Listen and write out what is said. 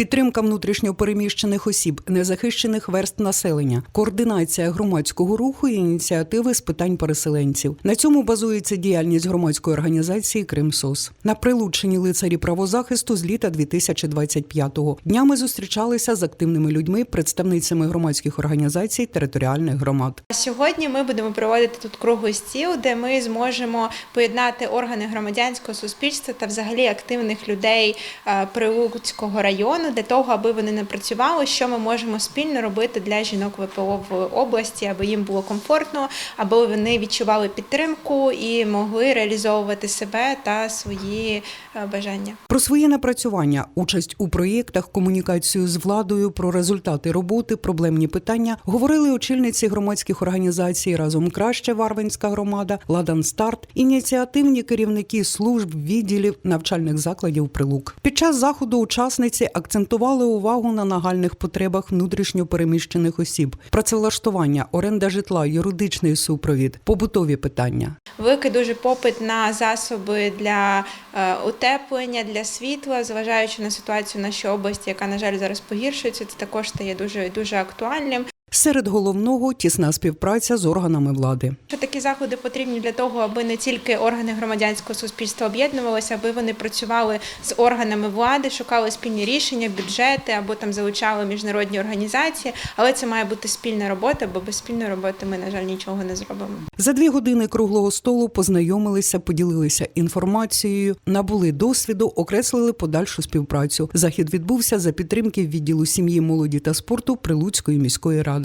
підтримка внутрішньо переміщених осіб, незахищених верст населення, координація громадського руху і ініціативи з питань переселенців. На цьому базується діяльність громадської організації Кримсос. На прилученні лицарі правозахисту з літа 2025-го. Днями зустрічалися з активними людьми, представницями громадських організацій територіальних громад. Сьогодні ми будемо проводити тут круглий стіл, де ми зможемо поєднати органи громадянського суспільства та взагалі активних людей е, Прилуцького району для того, аби вони не працювали, що ми можемо спільно робити для жінок ВПО в області, аби їм було комфортно, аби вони відчували підтримку і могли реалізовувати себе та свої е, бажання. Про свої напрацювання, участь у проєктах, комунікацію з владою, про результати роботи, проблемні питання говорили очільниці громадських організацій разом краще Варвинська громада, Ладан Старт, ініціативні керівники служб, відділів навчальних закладів Прилук. Під час заходу учасниці акцентували увагу на нагальних потребах внутрішньо переміщених осіб, працевлаштування, оренда житла, юридичний супровід, побутові питання. Великий дуже попит на засоби для е, утеплення, для світла, зважаючи на ситуацію в нашій області, яка на жаль зараз погіршується, це також стає дуже дуже актуальним. Серед головного тісна співпраця з органами влади. Що такі заходи потрібні для того, аби не тільки органи громадянського суспільства об'єднувалися, аби вони працювали з органами влади, шукали спільні рішення, бюджети або там залучали міжнародні організації. Але це має бути спільна робота, бо без спільної роботи ми, на жаль, нічого не зробимо. За дві години круглого столу познайомилися, поділилися інформацією, набули досвіду, окреслили подальшу співпрацю. Захід відбувся за підтримки відділу сім'ї, молоді та спорту Прилуцької міської ради.